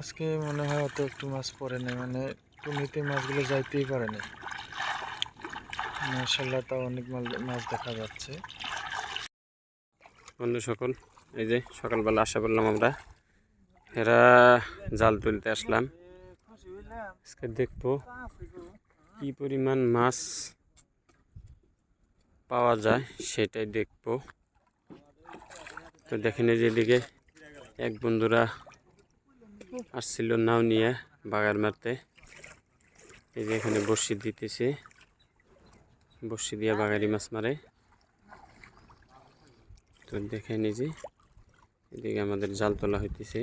আজকে মনে হয় অত একটু মাছ পড়ে নাই মানে টুনিতে মাছগুলো যাইতেই পারে না মার্শাল্লাহ তাও অনেক মাছ দেখা যাচ্ছে। বন্ধু সকল, এই যে সকালবেলা আসা বললাম আমরা, এরা জাল তুলতে আসলাম। আজকে দেখব কি পরিমাণ মাছ পাওয়া যায়, সেটাই দেখব। তো দেখেন এই যে এদিকে এক বন্ধুরা আসছিল নাও নিয়ে বাগার মারতে। এই যে এখানে বড়শি দিতেছে। বড়শি দিয়ে বাগারি মাছ মারে। তো দেখে নিজে এদিকে আমাদের জাল তোলা হইতেছে।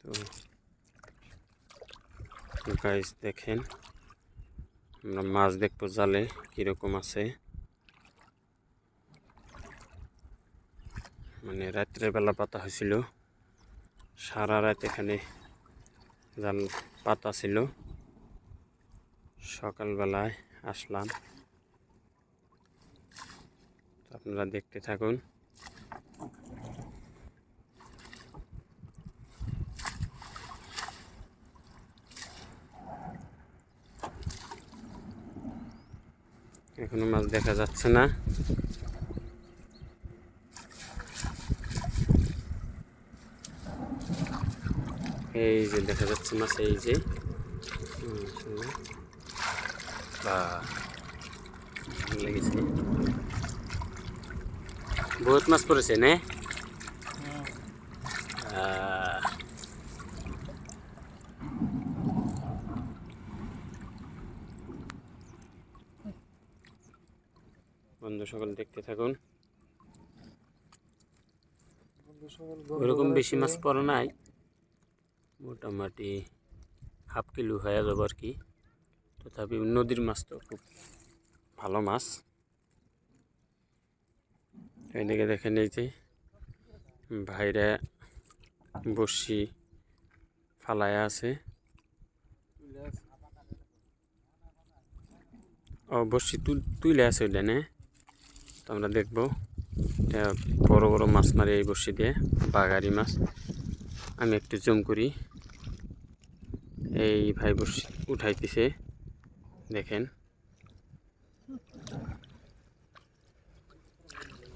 তো গাইস দেখেন, আমরা মাছ দেখব জালে কীরকম আছে। মানে রাত্রের বেলা পাতা হয়েছিল। সারা রাত এখানে জাল পাতা ছিল। সকালবেলায় আসলাম। আপনারা দেখতে থাকুন। এখনও মাছ দেখা যাচ্ছে না। এই যে দেখা যাচ্ছে মাছ এই যে। লেগেছে। বহুত মাছ পড়েছে নে? বন্ধু সকল দেখতে থাকুন। ওরকম বেশি মাছ পড়া নাই। মোটামুটি হাফ কিলো হয়ে যাবে আর কি। তথাপি নদীর মাছ তো খুব ভালো মাছ। এদিকে দেখেন এই যে ভাইরা বসি ফালায় আছে। ও বসি তুল আছে ওইটা, নে? তো আমরা দেখব। বড় বড় মাছ মারি এই বসি দিয়ে, বাগারি মাছ। আমি একটু জুম করি। এই ভাই বসি উঠাইতেছে, দেখেন।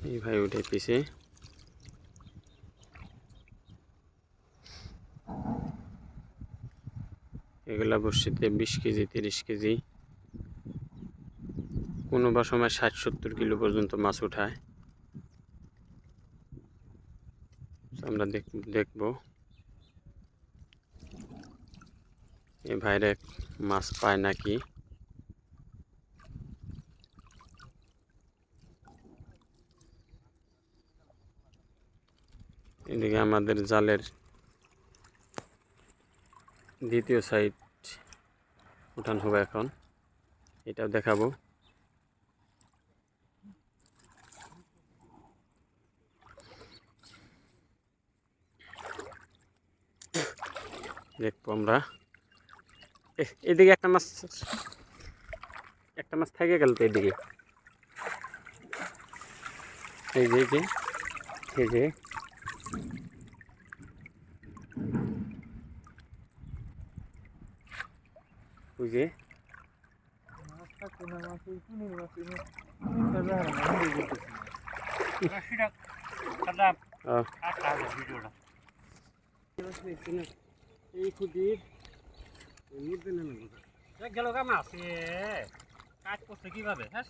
এই ভাই উঠাইতেছে। এগুলা বসিতে বিশ কেজি, তিরিশ কেজি। কোনো বা সময় ষাট, সত্তর কিলো পর্যন্ত মাছ উঠায়। আমরা দেখ- দেখব। এ ভাইরে মাছ পায় নাকি? এদিকে আমাদের জালের দ্বিতীয় সাইড উঠান হবে এখন। এটাও দেখাবো। দেখব আমরা। এদিকে একটা মাছ একটা মাছ থেকে গেল তো এদিকে। এই যে এই যে এই যে। ওই যে। আহ, এই খুদির মধ্যে নেমে গেল গেল কাম আছে কাজ করছে কীভাবে হ্যাঁ?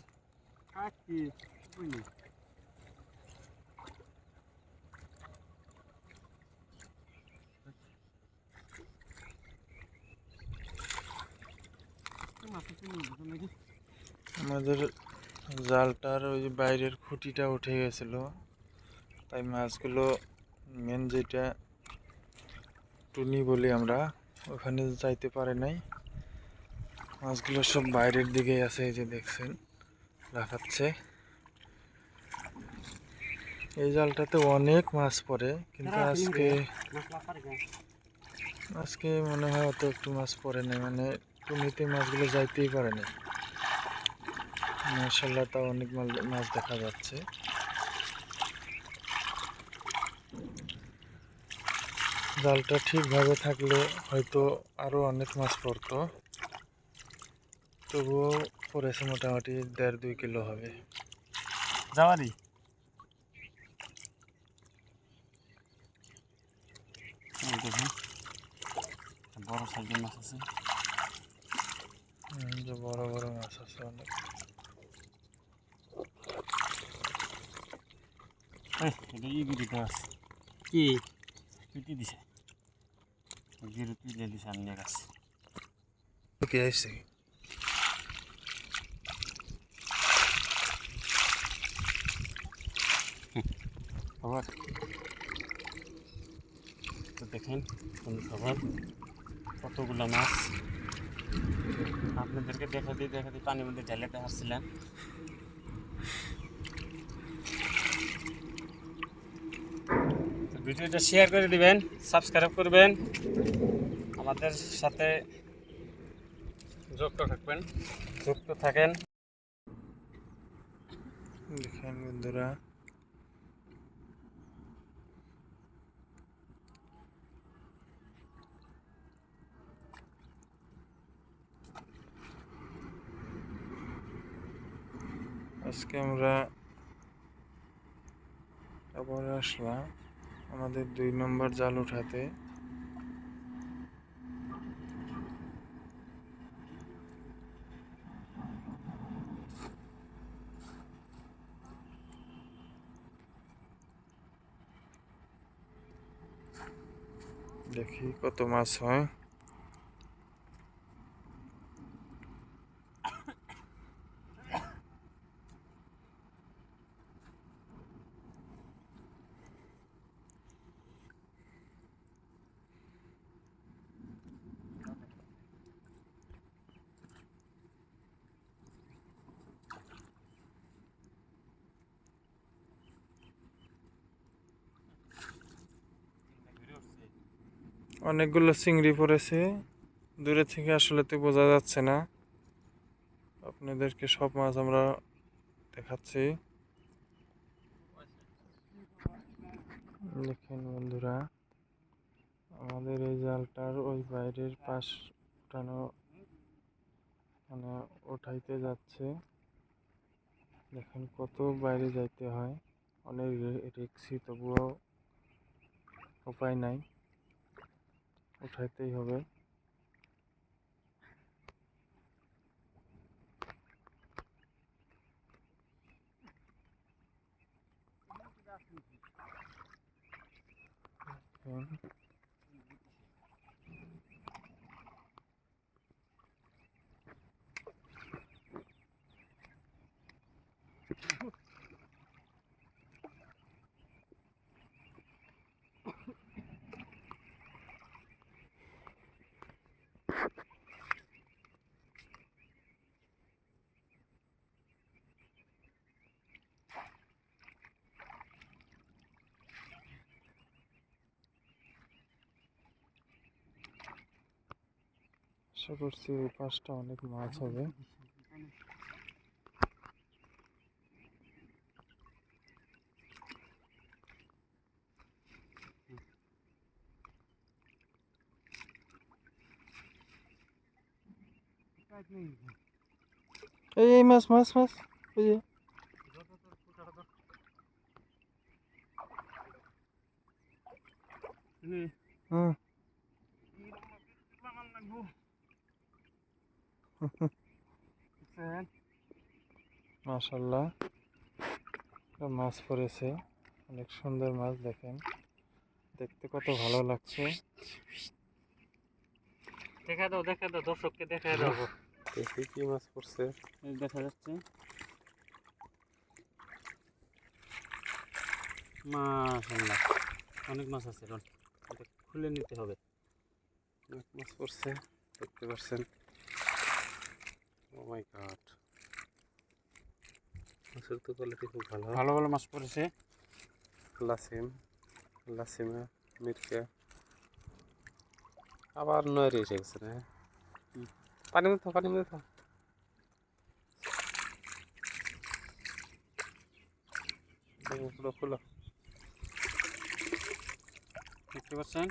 বুঝলি আমাদের জালটার ওই যে বাইরের খুঁটিটা উঠে গেছিল তাই মাছগুলো মেন যেটা টুনি বলি আমরা ওখানে যাইতে পারে নাই। মাছগুলো সব বাইরের দিকে আছে এই যে দেখছেন লাফাচ্ছে এই জালটাতে অনেক মাছ পড়ে কিন্তু আজকে আজকে মনে হয় অত একটু মাছ পড়ে নাই মানে টুনিতে মাছগুলো যাইতেই পারে না মার্শাল্লাহ তাও অনেক মাল- মাছ দেখা যাচ্ছে। জালটা ঠিকভাবে থাকলে হয়তো আরও অনেক মাছ পড়তো। তবুও পড়েছে মোটামুটি দেড় দুই কিলো হবে। যাওয়ারি এই বড় সাইজের মাছ আছে। বড় বড় মাছ আছে অনেক। এটা কি? তুই দিছে। গিরু তুলে দিছে আমি গেছি কে আসছে খবর তো দেখেন খবর কতগুলো মাছ আপনাদেরকে দেখা দিই দেখা দিই পানির মধ্যে ঢেলেটা হাসছিলেন ভিডিওটা শেয়ার করে দিবেন সাবস্ক্রাইব করবেন, আমাদের সাথে যুক্ত থাকবেন, যুক্ত থাকেন। দেখেন বন্ধুরা। আজকে আমরা আবার আসলাম। আমাদের দুই নম্বর জাল উঠাতে। দেখি কত মাছ হয়। অনেকগুলো চিংড়ি পড়েছে। দূরে থেকে আসলে তো বোঝা যাচ্ছে না। আপনাদেরকে সব মাছ আমরা দেখাচ্ছি। দেখেন বন্ধুরা, আমাদের এই জালটার ওই বাইরের পাশ উঠানো মানে উঠাইতে যাচ্ছে। দেখেন কত বাইরে যাইতে হয়। অনেক রিক্সি তবুও উপায় নাই। উঠাইতেই হবে হুম। আশা করছি ওই পাশটা অনেক মাছ হবে। এই মাছ মাছ মাছ এই যে। হুম। মাশাল্লাহ মাছ পড়েছে। অনেক সুন্দর মাছ দেখেন। দেখতে কত ভালো লাগছে। দেখা দাও দেখা দাও দর্শককে দেখা দাও। দেখি কি মাছ পড়ছে। দেখা যাচ্ছে। মাশাআল্লাহ। অনেক মাছ আছে এখন এটা খুলে নিতে হবে। অনেক মাছ পড়ছে দেখতে পাচ্ছেন। ও মাই গড মাছের তো কোয়ালিটি খুব ভালো। ভালো ভালো মাছ পড়েছে। লাসিম লাসিমা মির্কা। আবার নয়রে এসে গেছে না পানি মধ্যে পানি মধ্যে খুলো খুলো। দেখতে পাচ্ছেন?